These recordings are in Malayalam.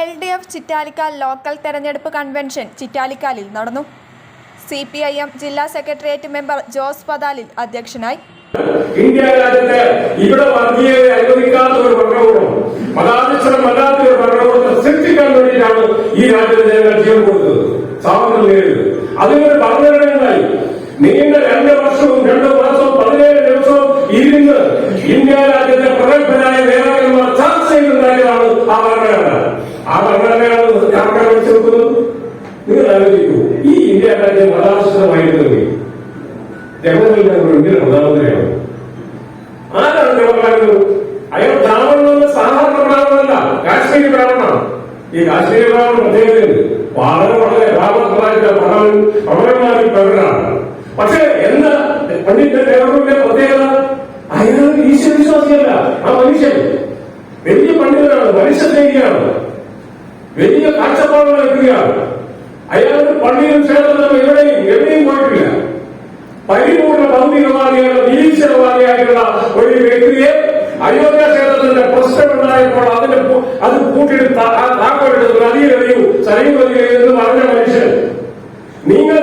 L D F Chittalikkal local തെരഞ്ഞെടുപ്പ് കൺവെൻഷൻ ചിറ്റാലിക്കാലിൽ നടന്നു. സി പി ഐ എം ജില്ലാ സെക്രട്ടേറിയറ്റ് മെമ്പർ ജോസ് പതാലിൽ അധ്യക്ഷനായി. ഇന്ത്യ രാജ്യത്ത് ജനങ്ങൾ പ്രഗത്ഭരായ നേതാക്കന്മാർ ചർച്ച ചെയ്തുണ്ടായതാണ് ആ ഭരണഘടന. ആ ഭരണഘടനയാണ് ആർക്കാണ് വെച്ച് നോക്കുന്നത് നിങ്ങൾ ആലോചിക്കൂ ഈ ഇന്ത്യ രാജ്യം മതാധിഷ്ഠിതമായിരുന്നെങ്കിൽ ജവഹർലാൽ നെഹ്റു ഇന്ത്യയുടെ പ്രധാനമന്ത്രിയാണ് ആരാണ് ജവഹർലാൽ നെഹ്റു അയാൾ ബ്രാഹ്മണനെന്ന് സാധാരണ ബ്രാഹ്മണനല്ല കാശ്മീരി ബ്രാഹ്മണനാണ് ഈ കാശ്മീരി ബ്രാഹ്മണൻ പ്രത്യേകത വളരെ വളരെ ബ്രാഹ്മണ പൗരന്മാരിൽ പ്രകടനാണ് പക്ഷേ എന്താ പണ്ഡിറ്റ് നെഹ്റുവിന്റെ പ്രത്യേകത അയാൾ ഈശ്വരവിശ്വാസിയല്ല ആ മനുഷ്യൻ വലിയ പണ്ഡിതനാണ് മനുഷ്യസ്നേഹിയാണ് വലിയ കാഴ്ചപ്പാടുകൾ എത്തുകയാണ് അയാൾക്ക് പള്ളിയിലും ക്ഷേത്രത്തിലും എവിടെയും എവിടെയും പോയിട്ടില്ല പരിപൂർണ ഭൗതികവാദിയാണ് നിരീശ്വരവാദിയായിട്ടുള്ള ഒരു വ്യക്തിയെ അയോധ്യ ക്ഷേത്രത്തിന്റെ പ്രശ്നമുണ്ടായപ്പോൾ അതിന്റെ പു- അത് കൂട്ടിയിട്ട് താ- ആ താക്കോലെടുത്ത് നദിയിലെറിയൂ സരയുമതിയെ എന്ന് പറഞ്ഞ മനുഷ്യൻ നിങ്ങൾ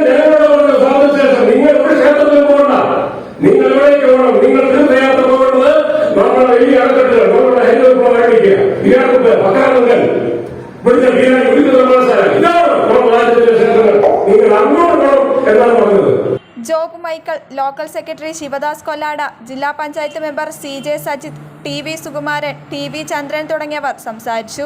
എന്നാണ് പറഞ്ഞത്. ജോബ് മൈക്കൽ ലോക്കൽ സെക്രട്ടറി ശിവദാസ് കൊല്ലാട ജില്ലാ panchayat member C J Sajith T V Sukumaran T V Chandran തുടങ്ങിയവർ സംസാരിച്ചു.